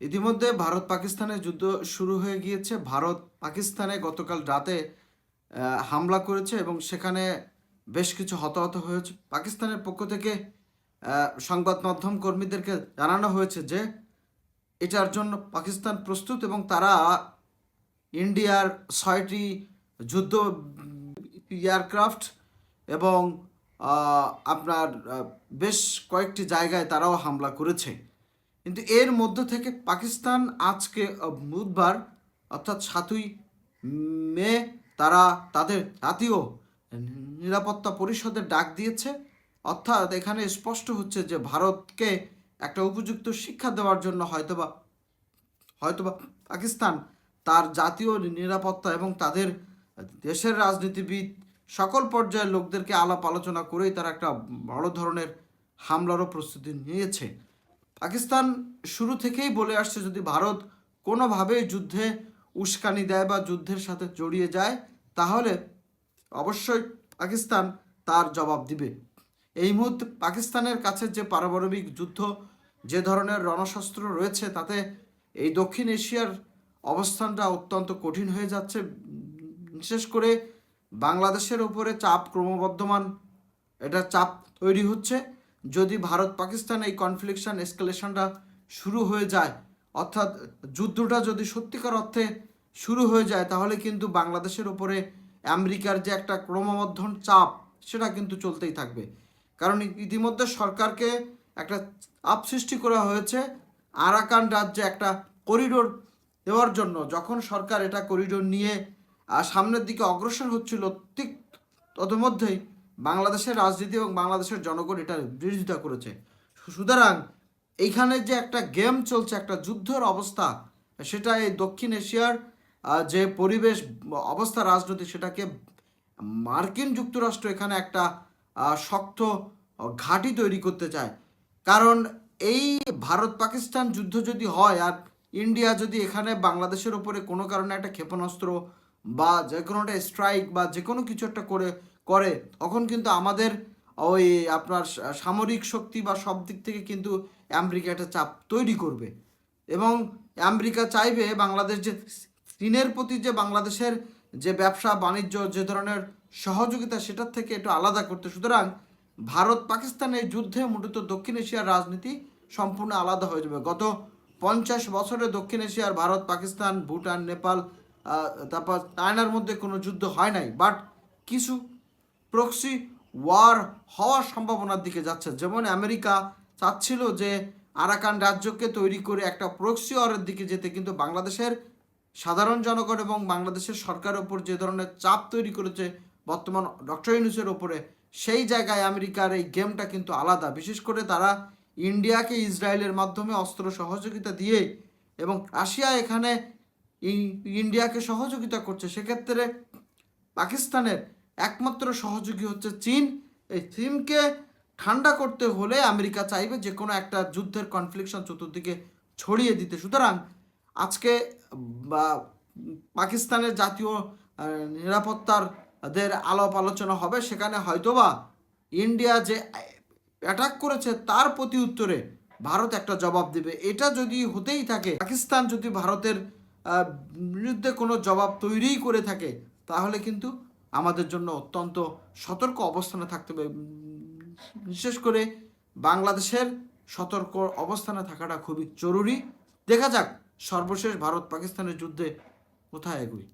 ইতিমধ্যে ভারত পাকিস্তানের যুদ্ধ শুরু হয়ে গিয়েছে। ভারত পাকিস্তানে গতকাল রাতে হামলা করেছে এবং সেখানে বেশ কিছু হতাহত হয়েছে। পাকিস্তানের পক্ষ থেকে সংবাদ মাধ্যম কর্মীদেরকে জানানো হয়েছে যে, এটার জন্য পাকিস্তান প্রস্তুত এবং তারা ইন্ডিয়ার ছয়টি যুদ্ধ এয়ারক্রাফট এবং আপনার বেশ কয়েকটি জায়গায় তারাও হামলা করেছে। কিন্তু এর মধ্য থেকে পাকিস্তান আজকে বুধবার, অর্থাৎ সাতই মে, তারা তাদের জাতীয় নিরাপত্তা পরিষদের ডাক দিয়েছে। অর্থাৎ এখানে স্পষ্ট হচ্ছে যে ভারতকে একটা উপযুক্ত শিক্ষা দেওয়ার জন্য হয়তোবা হয়তোবা পাকিস্তান তার জাতীয় নিরাপত্তা এবং তাদের দেশের রাজনীতিবিদ সকল পর্যায়ের লোকদেরকে আলাপ আলোচনা করেই তারা একটা বড় ধরনের হামলারও প্রস্তুতি নিয়েছে। পাকিস্তান শুরু থেকেই বলে আসছে, যদি ভারত কোনোভাবেই যুদ্ধে উস্কানি দেয় বা যুদ্ধের সাথে জড়িয়ে যায়, তাহলে অবশ্যই পাকিস্তান তার জবাব দিবে। এই মুহূর্তে পাকিস্তানের কাছে যে পারমাণবিক যুদ্ধ, যে ধরনের রণশস্ত্র রয়েছে, তাতে এই দক্ষিণ এশিয়ার অবস্থানটা অত্যন্ত কঠিন হয়ে যাচ্ছে। বিশেষ করে বাংলাদেশের উপরে চাপ ক্রমবর্ধমান, এটা চাপ তৈরি হচ্ছে। যদি ভারত পাকিস্তান এই কনফ্লিকশন এসকালেশনটা শুরু হয়ে যায়, অর্থাৎ যুদ্ধটা যদি সত্যিকার অর্থে শুরু হয়ে যায়, তাহলে কিন্তু বাংলাদেশের উপরে আমেরিকার যে একটা ক্রমবর্ধন চাপ, সেটা কিন্তু চলতেই থাকবে। কারণ ইতিমধ্যে সরকারকে একটা চাপ সৃষ্টি করা হয়েছে আরাকান রাজ্যে একটা করিডোর দেওয়ার জন্য। যখন সরকার এটা করিডোর নিয়ে সামনের দিকে অগ্রসর হচ্ছিল, ঠিক তদমধ্যেই বাংলাদেশের রাজনীতি এবং বাংলাদেশের জনগণ এটা বিরোধিতা করেছে। সুতরাং এইখানে যে একটা গেম চলছে, একটা যুদ্ধের অবস্থা, সেটা এই দক্ষিণ এশিয়ার যে পরিবেশ, অবস্থা, রাজনীতি, সেটাকে মার্কিন যুক্তরাষ্ট্র এখানে একটা শক্ত ঘাঁটি তৈরি করতে চায়। কারণ এই ভারত পাকিস্তান যুদ্ধ যদি হয় আর ইন্ডিয়া যদি এখানে বাংলাদেশের উপরে কোনো কারণে একটা ক্ষেপণাস্ত্র বা যে কোনো একটা স্ট্রাইক বা যে কোনো কিছু একটা করে করে, তখন কিন্তু আমাদের ওই আপনার সামরিক শক্তি বা সব দিক থেকে কিন্তু আমেরিকা একটা চাপ তৈরি করবে। এবং আমেরিকা চাইবে বাংলাদেশ যে চীনের প্রতি যে বাংলাদেশের যে ব্যবসা, বাণিজ্য, যে ধরনের সহযোগিতা, সেটার থেকে একটু আলাদা করতে। সুতরাং ভারত পাকিস্তানের যুদ্ধে মূলত দক্ষিণ এশিয়ার রাজনীতি সম্পূর্ণ আলাদা হয়ে যাবে। গত পঞ্চাশ বছরে দক্ষিণ এশিয়ার ভারত, পাকিস্তান, ভুটান, নেপাল তারপর চায়নার মধ্যে কোনো যুদ্ধ হয় নাই। বাট কিছু প্রক্সি ওয়ার হওয়ার সম্ভাবনার দিকে যাচ্ছে। যেমন আমেরিকা চাচ্ছিল যে আরাকান রাজ্যকে তৈরি করে একটা প্রক্সি ওয়ারের দিকে যেতে, কিন্তু বাংলাদেশের সাধারণ জনগণ এবং বাংলাদেশের সরকারের ওপর যে ধরনের চাপ তৈরি করেছে বর্তমান ডক্টর ইউনুসের ওপরে সেই জায়গায় আমেরিকার এই গেমটা কিন্তু আলাদা। বিশেষ করে তারা ইন্ডিয়াকে ইসরায়েলের মাধ্যমে অস্ত্র সহযোগিতা দিয়ে এবং রাশিয়া এখানে ইন্ডিয়াকে সহযোগিতা করছে। সেক্ষেত্রে পাকিস্তানের একমাত্র সহযোগী হচ্ছে চীন। এই চীনকে ঠান্ডা করতে হলে আমেরিকা চাইবে যে কোনো একটা যুদ্ধের কনফ্লিকশন চতুর্দিকে ছড়িয়ে দিতে। সুতরাং আজকে পাকিস্তানের জাতীয় নিরাপত্তার দের আলাপ আলোচনা হবে। সেখানে হয়তোবা ইন্ডিয়া যে অ্যাটাক করেছে তার প্রতি উত্তরে ভারত একটা জবাব দেবে। এটা যদি হতেই থাকে, পাকিস্তান যদি ভারতের বিরুদ্ধে কোনো জবাব তৈরিই করে থাকে, তাহলে কিন্তু আমাদের জন্য অত্যন্ত সতর্ক অবস্থানে থাকতে হবে। বিশেষ করে বাংলাদেশের সতর্ক অবস্থানে থাকাটা খুবই জরুরি। দেখা যাক, সর্বশেষ ভারত পাকিস্তানের যুদ্ধে কোথায় এগুই।